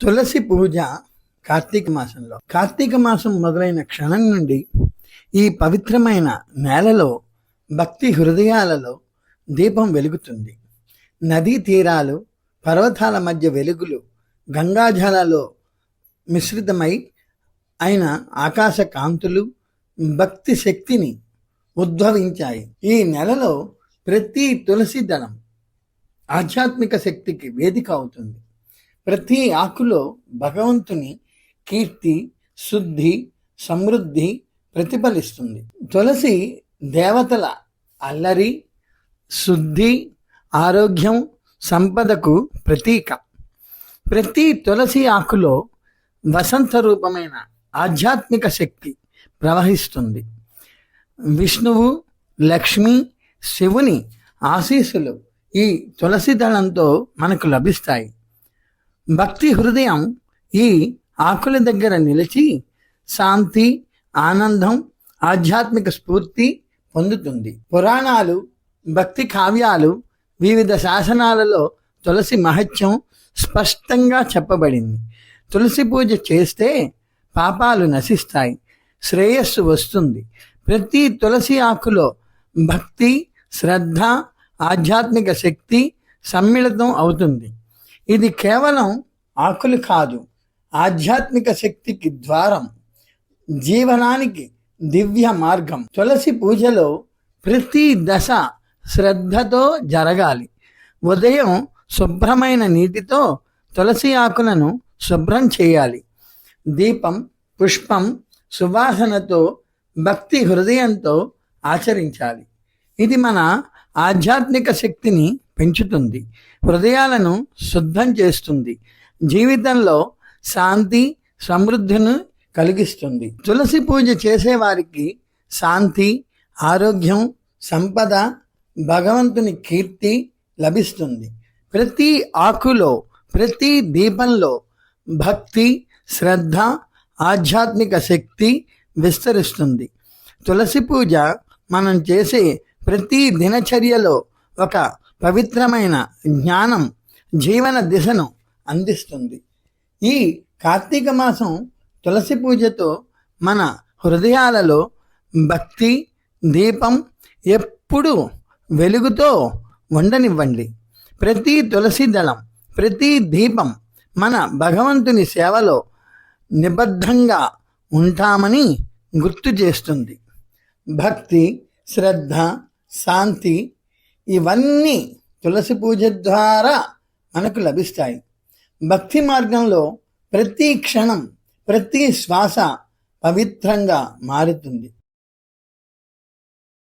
తులసి పూజ కార్తీక మాసంలో. కార్తీక మాసం మొదలైన క్షణం నుండి ఈ పవిత్రమైన నేలలో భక్తి హృదయాలలో దీపం వెలుగుతుంది. నదీ తీరాలు పర్వతాల మధ్య వెలుగులు గంగాజలాలో మిశ్రితమై అయిన ఆకాశ కాంతులు భక్తి శక్తిని ఉద్భవించాయి. ఈ నెలలో ప్రతి తులసి దళం ఆధ్యాత్మిక శక్తికి వేదిక అవుతుంది. ప్రతి ఆకులో భగవంతుని కీర్తి శుద్ధి సమృద్ధి ప్రతిఫలిస్తుంది. తులసి దేవతల అల్లరి శుద్ధి ఆరోగ్యం సంపదకు ప్రతీక. ప్రతి తులసి ఆకులో వసంత రూపమైన ఆధ్యాత్మిక శక్తి ప్రవహిస్తుంది. విష్ణువు లక్ష్మి శివుని ఆశీస్సులు ఈ తులసి దళంతో మనకు లభిస్తాయి. భక్తి హృదయం ఈ ఆకుల దగ్గర నిలిచి శాంతి ఆనందం ఆధ్యాత్మిక స్ఫూర్తి పొందుతుంది. పురాణాలు భక్తి కావ్యాలు వివిధ శాసనాలలో తులసి మహత్యం స్పష్టంగా చెప్పబడింది. తులసి పూజ చేస్తే పాపాలు నశిస్తాయి శ్రేయస్సు వస్తుంది. ప్రతి తులసి ఆకులో భక్తి శ్రద్ధ ఆధ్యాత్మిక శక్తి సమ్మిళితం అవుతుంది. ఇది కేవలం ఆకులు కాదు ఆధ్యాత్మిక శక్తికి ద్వారం జీవనానికి దివ్య మార్గం. తులసి పూజలో ప్రతి దశ శ్రద్ధతో జరగాలి. ఉదయం శుభ్రమైన నీటితో తులసి ఆకులను శుభ్రం చేయాలి. దీపం పుష్పం సువాసనతో భక్తి హృదయంతో ఆచరించాలి. ఇది మన ఆధ్యాత్మిక శక్తిని పెంచుతుంది. హృదయాలను శుద్ధం చేస్తుంది. జీవితంలో శాంతి సమృద్ధిని కలిగిస్తుంది. తులసి పూజ చేసేవారికి శాంతి ఆరోగ్యం సంపద భగవంతుని కీర్తి లభిస్తుంది. ప్రతి ఆకులో ప్రతి దీపంలో భక్తి శ్రద్ధ ఆధ్యాత్మిక శక్తి విస్తరిస్తుంది. తులసి పూజ మనం చేసే ప్రతి దినచర్యలో ఒక పవిత్రమైన జ్ఞానం జీవన దిశను అందిస్తుంది. ఈ కార్తీక మాసం తులసి పూజతో మన హృదయాలలో భక్తి దీపం ఎప్పుడు వెలుగుతో ఉండనివ్వండి. ప్రతి తులసి దళం ప్రతి దీపం మన భగవంతుని సేవలో నిబద్ధంగా ఉంటామని గుర్తు చేస్తుంది. భక్తి శ్రద్ధ శాంతి ఇవన్నీ తులసి పూజ ద్వారా మనకు లభిస్తాయి. భక్తి మార్గంలో ప్రతి క్షణం ప్రతి శ్వాస పవిత్రంగా మారుతుంది.